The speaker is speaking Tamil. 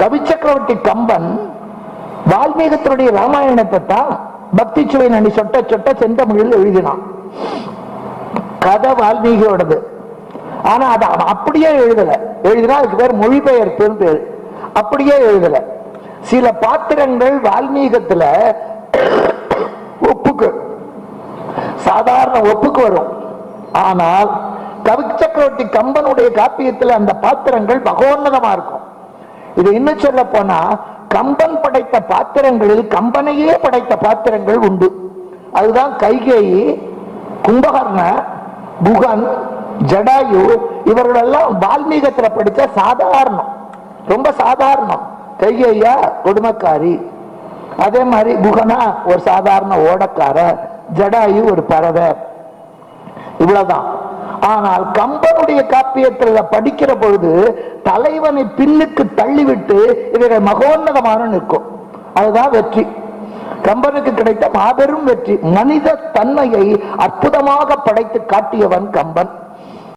கவிச்சக்கரவர்த்தி கம்பன் வால்மீகத்தினுடைய ராமாயணத்தை தான் பக்தி சுவை நனி சொட்ட சொட்ட செந்தமிழில் எழுதினான். கதை வால்மீகியோடது. ஆனா அதை அவன் அப்படியே எழுதல. எழுதினா அதுக்கு பேர் மொழிபெயர்ப்புன்னு பேர் அப்படியே எழுதல. சில பாத்திரங்கள் வால்மீகத்துல ஒப்புக்கு. சாதாரண ஒப்புக்கு வரும். ஆனால் கவி சக்கரவர்த்தி கம்பனுடைய காப்பியத்தில் அந்த பாத்திரங்கள் பகோன்னதமா இருக்கும். இது இன்னும் சொல்ல போனா கம்பன் படைத்த பாத்திரங்களில் கம்பனையே படைத்த பாத்திரங்கள் உண்டு. அதுதான் கைகேயி கும்பகர்ண புகன் ஜடாயு இவர்களெல்லாம் வால்மீகத்துல படிச்ச சாதாரணம். ரொம்ப சாதாரணம். கைகேயா கொடுமக்காரி. அதே மாதிரி புகனா ஒரு சாதாரண ஓடக்கார ஜடாயு ஒரு பறவை இவ்வளவுதான். ஆனால் கம்பனுடைய காப்பியத்தில் படிக்கிற பொழுது தலைவனை பின்னுக்கு தள்ளிவிட்டு இவர்கள் மகோன்னதமான நிற்கும். அதுதான் வெற்றி. கம்பனுக்கு கிடைத்த மாபெரும் வெற்றி. மனித தன்மையை அற்புதமாக படைத்து காட்டியவன் கம்பன்.